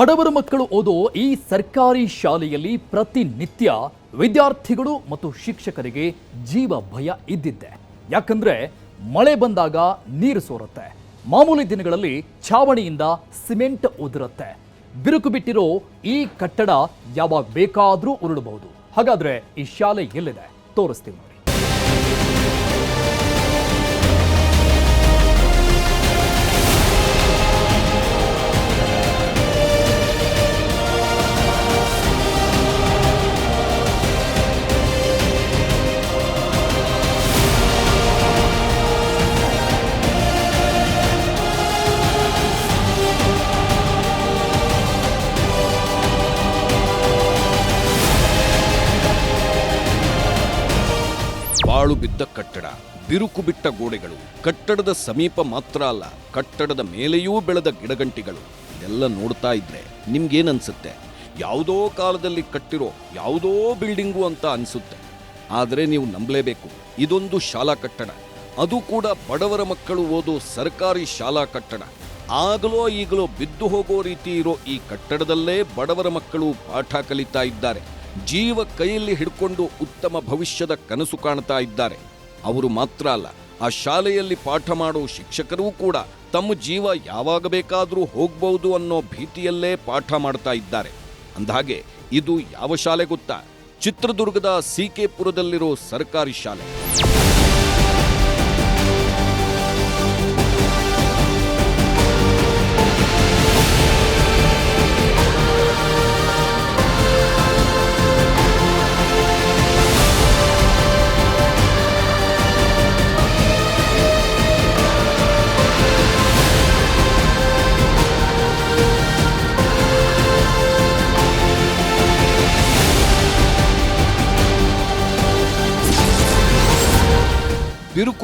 ಬಡವರ ಮಕ್ಕಳು ಓದೋ ಈ ಸರ್ಕಾರಿ ಶಾಲೆಯಲ್ಲಿ ಪ್ರತಿನಿತ್ಯ ವಿದ್ಯಾರ್ಥಿಗಳು ಮತ್ತು ಶಿಕ್ಷಕರಿಗೆ ಜೀವ ಭಯ ಇದ್ದಿದ್ದೆ. ಯಾಕಂದ್ರೆ ಮಳೆ ಬಂದಾಗ ನೀರು ಸೋರುತ್ತೆ. ಮಾಮೂಲಿ ದಿನಗಳಲ್ಲಿ ಛಾವಣಿಯಿಂದ ಸಿಮೆಂಟ್ ಉದುರುತ್ತೆ. ಬಿರುಕು ಬಿಟ್ಟಿರೋ ಈ ಕಟ್ಟಡ ಯಾವಾಗ ಬೇಕಾದರೂ ಉರುಳಬಹುದು. ಹಾಗಾದ್ರೆ ಈ ಶಾಲೆ ಎಲ್ಲಿದೆ? ತೋರಿಸ್ತೀವಿ ಬಿದ್ದ ಕಟ್ಟಡ, ಬಿರುಕು ಬಿಟ್ಟ ಗೋಡೆಗಳು, ಕಟ್ಟಡದ ಸಮೀಪ ಮಾತ್ರ ಅಲ್ಲ, ಕಟ್ಟಡದ ಮೇಲೆಯೂ ಬೆಳೆದ ಗಿಡಗಂಟಿಗಳು. ಇದೆಲ್ಲ ನೋಡ್ತಾ ಇದ್ರೆ ನಿಮ್ಗೇನನ್ಸುತ್ತೆ? ಯಾವುದೋ ಕಾಲದಲ್ಲಿ ಕಟ್ಟಿರೋ ಯಾವುದೋ ಬಿಲ್ಡಿಂಗು ಅಂತ ಅನಿಸುತ್ತೆ. ಆದರೆ ನೀವು ನಂಬಲೇಬೇಕು, ಇದೊಂದು ಶಾಲಾ ಕಟ್ಟಡ. ಅದು ಕೂಡ ಬಡವರ ಮಕ್ಕಳು ಓದೋ ಸರ್ಕಾರಿ ಶಾಲಾ ಕಟ್ಟಡ. ಆಗಲೋ ಈಗಲೋ ಬಿದ್ದು ಹೋಗೋ ರೀತಿ ಇರೋ ಈ ಕಟ್ಟಡದಲ್ಲೇ ಬಡವರ ಮಕ್ಕಳು ಪಾಠ ಕಲಿತಾ ಇದ್ದಾರೆ. ಜೀವ ಕೈಯಲ್ಲಿ ಹಿಡ್ಕೊಂಡು ಉತ್ತಮ ಭವಿಷ್ಯದ ಕನಸು ಕಾಣ್ತಾ ಇದ್ದಾರೆ. ಅವರು ಮಾತ್ರ ಅಲ್ಲ, ಆ ಶಾಲೆಯಲ್ಲಿ ಪಾಠ ಮಾಡೋ ಶಿಕ್ಷಕರೂ ಕೂಡ ತಮ್ಮ ಜೀವ ಯಾವಾಗ ಬೇಕಾದರೂ ಹೋಗ್ಬಹುದು ಅನ್ನೋ ಭೀತಿಯಲ್ಲೇ ಪಾಠ ಮಾಡ್ತಾ ಇದ್ದಾರೆ. ಅಂದಹಾಗೆ, ಇದು ಯಾವ ಶಾಲೆ ಗೊತ್ತಾ? ಚಿತ್ರದುರ್ಗದ ಸಿ ಕೆ ಪುರದಲ್ಲಿರೋ ಸರ್ಕಾರಿ ಶಾಲೆ.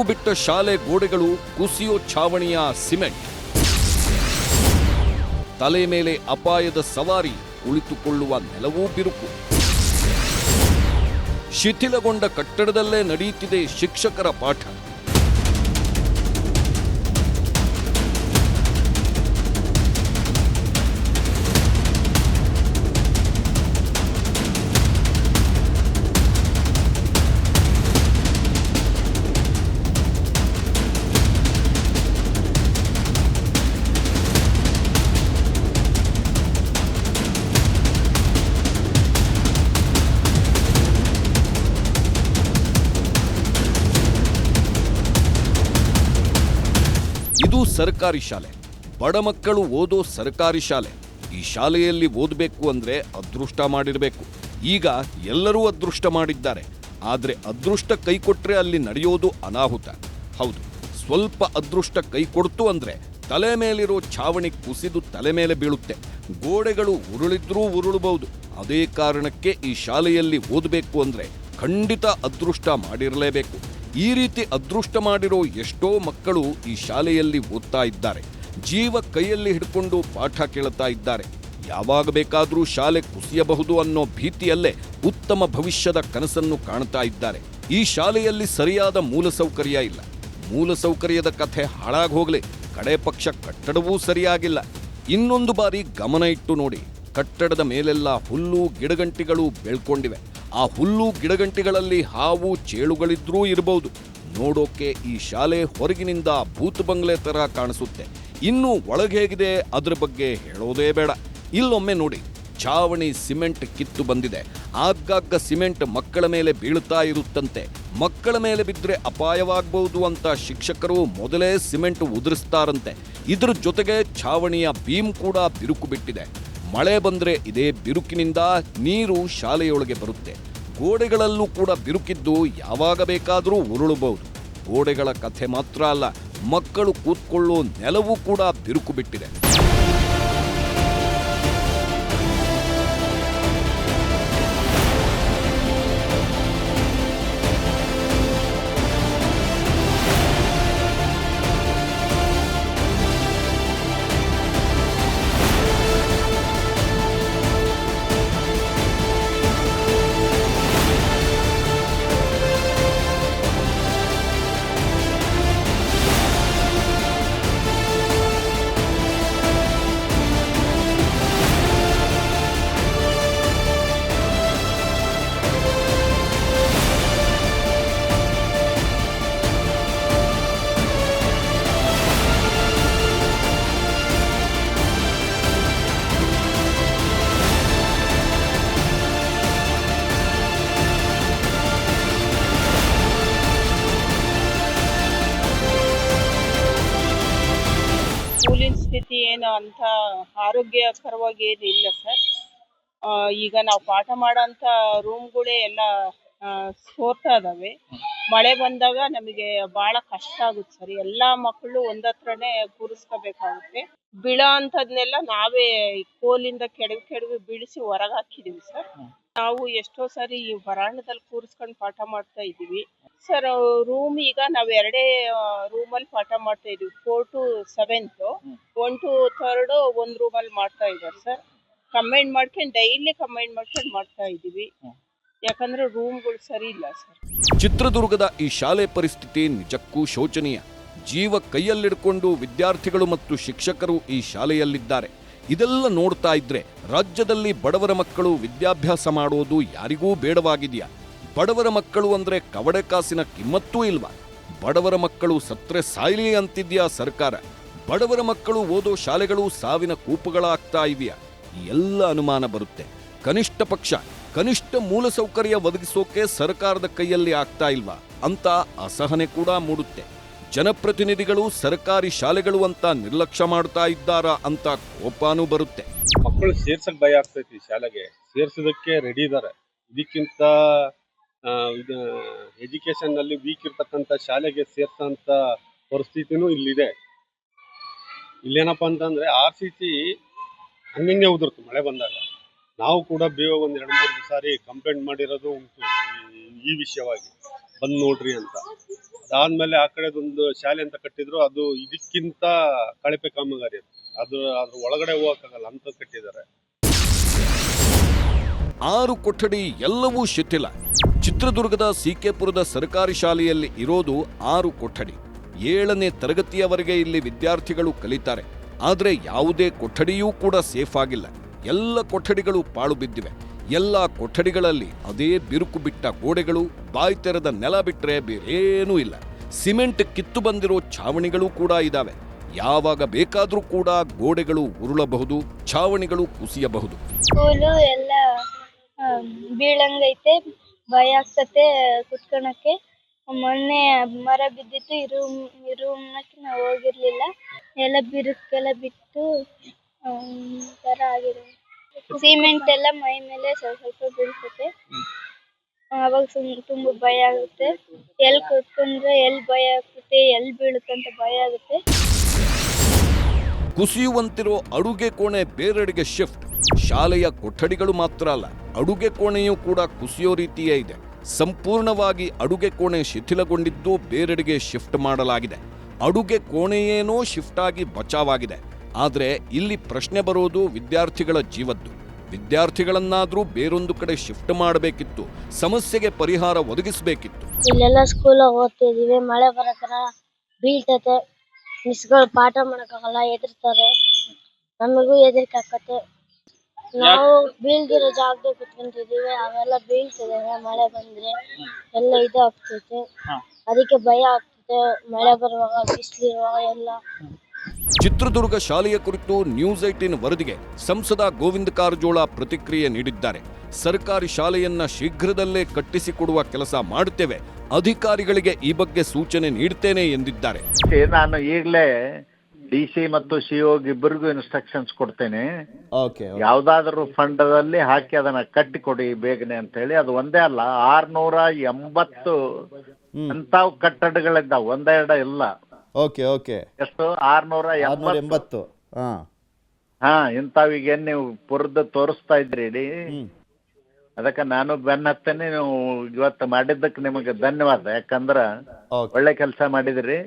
ಬಿಟ್ಟ ಶಾಲೆ ಗೋಡೆಗಳು, ಕುಸಿಯೋ ಛಾವಣಿಯ ಸಿಮೆಂಟ್. ತಲೆ ಮೇಲೆ ಅಪಾಯದ ಸವಾರಿ ಕುಳಿತುಕೊಳ್ಳುವ ನೆಲವೂ ಬಿರುಕು. ಶಿಥಿಲಗೊಂಡ ಕಟ್ಟಡದಲ್ಲೇ ನಡೆಯುತ್ತಿದೆ ಶಿಕ್ಷಕರ ಪಾಠ. ಇದು ಸರ್ಕಾರಿ ಶಾಲೆ. ಬಡ ಮಕ್ಕಳು ಓದೋ ಸರ್ಕಾರಿ ಶಾಲೆ. ಈ ಶಾಲೆಯಲ್ಲಿ ಓದಬೇಕು ಅಂದ್ರೆ ಅದೃಷ್ಟ ಮಾಡಿರಬೇಕು. ಈಗ ಎಲ್ಲರೂ ಅದೃಷ್ಟ ಮಾಡಿದ್ದಾರೆ. ಆದರೆ ಅದೃಷ್ಟ ಕೈ ಕೊಟ್ಟರೆ ಅಲ್ಲಿ ನಡೆಯೋದು ಅನಾಹುತ. ಹೌದು, ಸ್ವಲ್ಪ ಅದೃಷ್ಟ ಕೈ ಕೊಡ್ತು ಅಂದರೆ ತಲೆ ಮೇಲಿರೋ ಛಾವಣಿ ಕುಸಿದು ತಲೆ ಮೇಲೆ ಬೀಳುತ್ತೆ. ಗೋಡೆಗಳು ಉರುಳಿದ್ರೂ ಉರುಳಬಹುದು ಅದೇ ಕಾರಣಕ್ಕೆ ಈ ಶಾಲೆಯಲ್ಲಿ ಓದಬೇಕು ಅಂದ್ರೆ ಖಂಡಿತ ಅದೃಷ್ಟ ಮಾಡಿರಲೇಬೇಕು. ಈ ರೀತಿ ಅದೃಷ್ಟ ಮಾಡಿರೋ ಎಷ್ಟೋ ಮಕ್ಕಳು ಈ ಶಾಲೆಯಲ್ಲಿ ಓದ್ತಾ ಇದ್ದಾರೆ. ಜೀವ ಕೈಯಲ್ಲಿ ಹಿಡ್ಕೊಂಡು ಪಾಠ ಕೇಳುತ್ತಾ ಇದ್ದಾರೆ. ಯಾವಾಗ ಬೇಕಾದರೂ ಶಾಲೆ ಕುಸಿಯಬಹುದು ಅನ್ನೋ ಭೀತಿಯಲ್ಲೇ ಉತ್ತಮ ಭವಿಷ್ಯದ ಕನಸನ್ನು ಕಾಣ್ತಾ ಇದ್ದಾರೆ. ಈ ಶಾಲೆಯಲ್ಲಿ ಸರಿಯಾದ ಮೂಲಸೌಕರ್ಯ ಇಲ್ಲ. ಮೂಲಸೌಕರ್ಯದ ಕಥೆ ಹಾಳಾಗಿ ಹೋಗಲಿ, ಕಡೆ ಪಕ್ಷ ಕಟ್ಟಡವೂ ಸರಿಯಾಗಿಲ್ಲ. ಇನ್ನೊಂದು ಬಾರಿ ಗಮನ ಇಟ್ಟು ನೋಡಿ, ಕಟ್ಟಡದ ಮೇಲೆಲ್ಲ ಹುಲ್ಲು ಗಿಡಗಂಟಿಗಳು ಬೆಳ್ಕೊಂಡಿವೆ. ಆ ಹುಲ್ಲು ಗಿಡಗಂಟಿಗಳಲ್ಲಿ ಹಾವು ಚೇಳುಗಳಿದ್ರೂ ಇರಬಹುದು ನೋಡೋಕೆ ಈ ಶಾಲೆ ಹೊರಗಿನಿಂದ ಭೂತ್ ಬಂಗ್ಲೆ ತರ ಕಾಣಿಸುತ್ತೆ. ಇನ್ನು ಒಳಗೆ ಹೇಗಿದೆ ಅದ್ರ ಬಗ್ಗೆ ಹೇಳೋದೇ ಬೇಡ. ಇಲ್ಲೊಮ್ಮೆ ನೋಡಿ, ಛಾವಣಿ ಸಿಮೆಂಟ್ ಕಿತ್ತು ಬಂದಿದೆ. ಆಗಾಗ ಸಿಮೆಂಟ್ ಮಕ್ಕಳ ಮೇಲೆ ಬೀಳುತ್ತಾ ಇರುತ್ತಂತೆ. ಮಕ್ಕಳ ಮೇಲೆ ಬಿದ್ದರೆ ಅಪಾಯವಾಗಬಹುದು ಅಂತ ಶಿಕ್ಷಕರು ಮೊದಲೇ ಸಿಮೆಂಟ್ ಉದುರಿಸ್ತಾರಂತೆ. ಇದ್ರ ಜೊತೆಗೆ ಛಾವಣಿಯ ಬೀಮ್ ಕೂಡ ಬಿರುಕು ಬಿಟ್ಟಿದೆ. ಮಳೆ ಬಂದರೆ ಇದೇ ಬಿರುಕಿನಿಂದ ನೀರು ಶಾಲೆಯೊಳಗೆ ಬರುತ್ತೆ. ಗೋಡೆಗಳಲ್ಲೂ ಕೂಡ ಬಿರುಕಿದ್ದು ಯಾವಾಗ ಬೇಕಾದರೂ ಉರುಳಬಹುದು. ಗೋಡೆಗಳ ಕಥೆ ಮಾತ್ರ ಅಲ್ಲ, ಮಕ್ಕಳು ಕೂತ್ಕೊಳ್ಳೋ ನೆಲವೂ ಕೂಡ ಬಿರುಕು ಬಿಟ್ಟಿದೆ. ಏನು ಅಂತ ಆರೋಗ್ಯಕರವಾಗಿ ಏನು ಇಲ್ಲ ಸರ್. ಈಗ ನಾವು ಪಾಠ ಮಾಡೋಂಥ ರೂಮ್ಗಳೇ ಎಲ್ಲ ಸೋರ್ತಾ ಇದಾವೆ. ಮಳೆ ಬಂದಾಗ ನಮಗೆ ಬಹಳ ಕಷ್ಟ ಆಗುತ್ತೆ ಸರ್. ಎಲ್ಲ ಮಕ್ಕಳು ಒಂದತ್ರನೇ ಕೂರಿಸ್ಕೋಬೇಕಾಗುತ್ತೆ. ಬೀಳೋ ಅಂಥದ್ನೆಲ್ಲ ನಾವೇ ಕೋಲಿಂದ ಕೆಡವಿ ಕೆಡವಿ ಬೀಳಿಸಿ ಹೊರಗೆ ಹಾಕಿದೀವಿ ಸರ್. ನಾವು ಎಷ್ಟೋ ಸಾರಿ ಈ ವರಾಂಡದಲ್ಲಿ ಕೂರಿಸ್ಕೊಂಡು ಪಾಠ ಮಾಡ್ತಾ ಇದೀವಿ ಸರ್ ರೂಮ್ ಈಗ ನಾವು ಎರಡೇ ರೂಮಲ್ಲಿ ಪಾಠ ಮಾಡ್ತಾ ಇದೀವಿ four to seventh one to third ಒಂದು ರೂಮಲ್ಲಿ ಮಾಡ್ತಾ ಇದ್ದಾರೆ ಸರ್ ಕಂಬೈನ್ ಮಾಡ್ಕೊಂಡು ಡೈಲಿ ಕಂಬೈನ್ ಮಾಡ್ಕೊಂಡು ಮಾಡ್ತಾ ಇದ್ದೀವಿ. ಯಾಕಂದ್ರೆ ರೂಮ್ಗಳು ಸರಿ ಇಲ್ಲ ಸರ್ ಚಿತ್ರದುರ್ಗದ ಈ ಶಾಲೆ ಪರಿಸ್ಥಿತಿ ನಿಜಕ್ಕೂ ಶೋಚನೀಯ. ಜೀವ ಕೈಯಲ್ಲಿಡ್ಕೊಂಡು ವಿದ್ಯಾರ್ಥಿಗಳು ಮತ್ತು ಶಿಕ್ಷಕರು ಈ ಶಾಲೆಯಲ್ಲಿದ್ದಾರೆ. ಇದೆಲ್ಲ ನೋಡ್ತಾ ಇದ್ರೆ ರಾಜ್ಯದಲ್ಲಿ ಬಡವರ ಮಕ್ಕಳು ವಿದ್ಯಾಭ್ಯಾಸ ಮಾಡೋದು ಯಾರಿಗೂ ಬೇಡವಾಗಿದೆಯಾ? ಬಡವರ ಮಕ್ಕಳು ಅಂದ್ರೆ ಕವಡೆ ಕಾಸಿನ ಕಿಮ್ಮತ್ತೂ ಇಲ್ವಾ? ಬಡವರ ಮಕ್ಕಳು ಸತ್ರೆ ಸಾಯ್ಲಿ ಅಂತಿದ್ಯಾ ಸರ್ಕಾರ? ಬಡವರ ಮಕ್ಕಳು ಓದೋ ಶಾಲೆಗಳು ಸಾವಿನ ಕೂಪುಗಳಾಗ್ತಾ ಇವೆಯಾ? ಈ ಎಲ್ಲ ಅನುಮಾನ ಬರುತ್ತೆ. ಕನಿಷ್ಠ ಪಕ್ಷ, ಕನಿಷ್ಠ ಮೂಲಸೌಕರ್ಯ ಒದಗಿಸೋಕೆ ಸರ್ಕಾರದ ಕೈಯಲ್ಲಿ ಆಗ್ತಾ ಇಲ್ವಾ? ಅಂತ ಅಸಹನೆ ಕೂಡ ಮೂಡುತ್ತೆ. ಜನಪ್ರತಿನಿಧಿಗಳು ಸರ್ಕಾರಿ ಶಾಲೆಗಳು ಅಂತ ನಿರ್ಲಕ್ಷ್ಯ ಮಾಡ್ತಾ ಇದ್ದಾರಾ ಅಂತ ಕೋಪಾನೂ ಬರುತ್ತೆ. ಮಕ್ಕಳು ಸೇರ್ಸಕ್ ಭಯ ಆಗ್ತೈತಿ ಶಾಲೆಗೆ. ಸೇರ್ಸೋದಕ್ಕೆ ರೆಡಿ ಇದ್ದಾರೆ ಇದಕ್ಕಿಂತ ಎಜುಕೇಶನ್ನಲ್ಲಿ ವೀಕ್ ಇರ್ತಕ್ಕಂಥ ಶಾಲೆಗೆ ಸೇರ್ಸಂತ ಪರಿಸ್ಥಿತಿನೂ ಇಲ್ಲಿದೆ. ಇಲ್ಲೇನಪ್ಪ ಅಂತಂದ್ರೆ ಆರ್ ಸಿ ಸಿ ಹಂಗಂಗೆ ಉದುರ್ತು ಮಳೆ ಬಂದಾಗ. ನಾವು ಕೂಡ ಬೇಗ ಒಂದ್ ಎರಡು ಮೂರು ಸಾರಿ ಕಂಪ್ಲೇಂಟ್ ಮಾಡಿರೋದು ಉಂಟು ಈ- ಈ ವಿಷಯವಾಗಿ. ಬಂದ್ ನೋಡ್ರಿ ಅಂತ. ಅದಾದ್ಮೇಲೆ ಆ ಕಡೆದೊಂದು ಶಾಲೆ ಅಂತ ಕಟ್ಟಿದ್ರು, ಅದು ಇದಕ್ಕಿಂತ ಕಳಪೆ ಕಾಮಗಾರಿ ಅದು. ಅದು, ಅದ್ರ ಒಳಗಡೆ ಹೋಗಕ್ಕಾಗಲ್ಲ, ಅಂತ ಕಟ್ಟಿದ್ದಾರೆ. ಆರು ಕೊಠಡಿ ಎಲ್ಲವೂ ಶಿಥಿಲ. ಚಿತ್ರದುರ್ಗದ ಸಿಕೆಪುರದ ಸರ್ಕಾರಿ ಶಾಲೆಯಲ್ಲಿ ಇರೋದು ಆರು ಕೊಠಡಿ. ಏಳನೇ ತರಗತಿಯವರೆಗೆ ಇಲ್ಲಿ ವಿದ್ಯಾರ್ಥಿಗಳು ಕಲಿತಾರೆ. ಆದರೆ ಯಾವುದೇ ಕೊಠಡಿಯೂ ಕೂಡ ಸೇಫ್ ಆಗಿಲ್ಲ. ಎಲ್ಲ ಕೊಠಡಿಗಳು ಪಾಳು ಬಿದ್ದಿವೆ. ಎಲ್ಲ ಕೊಠಡಿಗಳಲ್ಲಿ ಅದೇ ಬಿರುಕು ಬಿಟ್ಟ ಗೋಡೆಗಳು ಬಾಯಿ ತೆರೆದ ನೆಲ ಬಿಟ್ಟರೆ ಬೇರೇನೂ ಇಲ್ಲ. ಸಿಮೆಂಟ್ ಕಿತ್ತು ಬಂದಿರೋ ಛಾವಣಿಗಳು ಕೂಡ ಇದಾವೆ. ಯಾವಾಗ ಬೇಕಾದರೂ ಕೂಡ ಗೋಡೆಗಳು ಉರುಳಬಹುದು, ಛಾವಣಿಗಳು ಕುಸಿಯಬಹುದು. ಸ್ಕೂಲು ಎಲ್ಲ ಬೀಳಂಗೈತೆ, ಭಯ ಆಗ್ತತೆ ಕುತ್ಕೊಳಕ್ಕೆ. ಮೊನ್ನೆ ಮರ ಬಿದ್ದಿತ್ತು, ಈ ರೂಮ್ ಈ ನಾವು ಹೋಗಿರ್ಲಿಲ್ಲ. ಎಲ್ಲ ಬಿರುಕೆಲ್ಲ ಬಿಟ್ಟು ಥರ ಆಗಿದೆ ಸಿಮೆಂಟ್ ಎಲ್ಲ ಮೈ ಮೇಲೆ ಸ್ವಲ್ಪ ಸ್ವಲ್ಪ ಬೀಳ್ತದೆ. ಅವಾಗ ಸುಮ್ ತುಂಬ ಭಯ ಆಗುತ್ತೆ. ಎಲ್ಲಿ ಕುತ್ಕೊಂಡ್ರೆ ಎಲ್ಲಿ ಭಯ ಆಗ್ತದೆ ಎಲ್ ಬೀಳುತ್ತೆ ಅಂತ ಭಯ ಆಗುತ್ತೆ. ಕುಸಿಯುವಂತಿರೋ ಅಡುಗೆ ಕೋಣೆ ಬೇರೆಡೆಗೆ ಶಿಫ್ಟ್. ಶಾಲೆಯ ಕೊಠಡಿಗಳು ಮಾತ್ರ ಅಲ್ಲ ಅಡುಗೆ ಕೋಣೆಯೂ ಕೂಡ ಕುಸಿಯೋ ರೀತಿಯೇ ಇದೆ. ಸಂಪೂರ್ಣವಾಗಿ ಅಡುಗೆ ಕೋಣೆ ಶಿಥಿಲಗೊಂಡಿದ್ದು ಬೇರೆಡೆಗೆ ಶಿಫ್ಟ್ ಮಾಡಲಾಗಿದೆ. ಅಡುಗೆ ಕೋಣೆಯೇನೋ ಶಿಫ್ಟ್ ಆಗಿ ಬಚಾವಾಗಿದೆ. ಆದರೆ ಇಲ್ಲಿ ಪ್ರಶ್ನೆ ಬರೋದು ವಿದ್ಯಾರ್ಥಿಗಳ ಜೀವದ್ದು. ವಿದ್ಯಾರ್ಥಿಗಳನ್ನಾದರೂ ಬೇರೊಂದು ಕಡೆ ಶಿಫ್ಟ್ ಮಾಡಬೇಕಿತ್ತು ಸಮಸ್ಯೆಗೆ ಪರಿಹಾರ ಒದಗಿಸಬೇಕಿತ್ತು. ಇಲ್ಲೆಲ್ಲ ಸ್ಕೂಲ್ ಓದ್ತಿದೀವಿ ಮಳೆ ಬರಕರ ಬೀಳ್ತೈತೆ ಮಿಸ್ಗಳು ಪಾಠ ಮಾಡಕ್ಕಾಗಲ್ಲ ಎದುರ್ತಾರೆ ನಮಗೂ ಎದುರ್ಕಾಕತ್ತೆ ಆಕತ್ತೆ ನಾವು ಬೀಳ್ದಿರೋ ಜಾಗದಲ್ಲಿ ಕುತ್ಕೊಂತಿದೀವಿ ಅವೆಲ್ಲ ಬೀಳ್ತಿದಾವೆ ಮಳೆ ಬಂದ್ರೆ ಎಲ್ಲ ಇದು ಆಗ್ತೈತೆ ಅದಕ್ಕೆ ಭಯ ಆಗ್ತೈತೆ ಮಳೆ ಬರುವಾಗ ಬಿಸಿಲಿರುವಾಗ ಎಲ್ಲ. ಚಿತ್ರದುರ್ಗ ಶಾಲೆಯ ಕುರಿತು ನ್ಯೂಸ್ ಏಟಿನ್ ವರದಿಗೆ ಸಂಸದ ಗೋವಿಂದ ಕಾರಜೋಳ ಪ್ರತಿಕ್ರಿಯೆ ನೀಡಿದ್ದಾರೆ. ಸರ್ಕಾರಿ ಶಾಲೆಯನ್ನ ಶೀಘ್ರದಲ್ಲೇ ಕಟ್ಟಿಸಿಕೊಡುವ ಕೆಲಸ ಮಾಡುತ್ತೇವೆ. ಅಧಿಕಾರಿಗಳಿಗೆ ಈ ಬಗ್ಗೆ ಸೂಚನೆ ನೀಡುತ್ತೇನೆ ಎಂದಿದ್ದಾರೆ. ನಾನು ಈಗಲೇ ಡಿ ಸಿ ಮತ್ತು ಸಿಒಗೆ ಇಬ್ಬರಿಗೂ ಇನ್ಸ್ಟ್ರಕ್ಷನ್ಸ್ ಕೊಡ್ತೇನೆ. ಓಕೆ ಫಂಡ್ ಫಂಡದಲ್ಲಿ ಹಾಕಿ ಅದನ್ನ ಕಟ್ಟಿಕೊಡಿ ಬೇಗನೆ ಅಂತ ಹೇಳಿ. ಅದು ಒಂದೇ ಅಲ್ಲ ಆರ್ನೂರ ಎಂಬತ್ತು ಅಂತ ಕಟ್ಟಡಗಳಿದ್ದಾವೆ. ಒಂದೆರಡ ಇಲ್ಲ. Okay okay. ಎಷ್ಟು? ಆರ್ನೂರ ಆರ್ನೂರ ಎಂಬತ್ತು. ಹಾ ಹಾಂ. ಹಾ ಇಂಥವಿಗೆ ನೀವು ಪುರದ್ದು ತೋರಿಸ್ತಾ ಇದ್ರಿ ಇಡೀ. ಅದಕ್ಕೆ ನಾನು ಬೆನ್ನ ಹತ್ತೇನೆ ನೀವು ಇವತ್ತು ಮಾಡಿದ್ದಕ್ಕೆ ನಿಮಗೆ ಧನ್ಯವಾದ. ಯಾಕಂದ್ರ ಒಳ್ಳೆ ಕೆಲಸ ಮಾಡಿದ್ರಿ.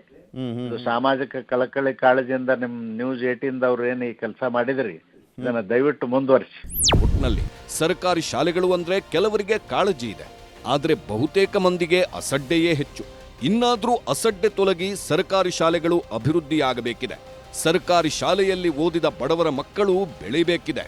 ಸಾಮಾಜಿಕ ಕಳಕಳಿ ಕಾಳಜಿಯಿಂದ ನಿಮ್ ನ್ಯೂಸ್ ಏಟಿಂದ ಅವ್ರು ಏನು ಈ ಕೆಲಸ ಮಾಡಿದ್ರಿ ಇದನ್ನ ದಯವಿಟ್ಟು ಮುಂದುವರಿಸಿ. ಒಟ್ನಲ್ಲಿ ಸರ್ಕಾರಿ ಶಾಲೆಗಳು ಅಂದ್ರೆ ಕೆಲವರಿಗೆ ಕಾಳಜಿ ಇದೆ. ಆದ್ರೆ ಬಹುತೇಕ ಮಂದಿಗೆ ಅಸಡ್ಡೆಯೇ ಹೆಚ್ಚು. ಇನ್ನಾದ್ರೂ ಅಸಡ್ಡೆ ತೊಲಗಿ ಸರ್ಕಾರಿ ಶಾಲೆಗಳು ಅಭಿವೃದ್ಧಿಯಾಗಬೇಕಿದೆ. ಸರ್ಕಾರಿ ಶಾಲೆಯಲ್ಲಿ ಓದಿದ ಬಡವರ ಮಕ್ಕಳು ಬೆಳಿಬೇಕಿದೆ.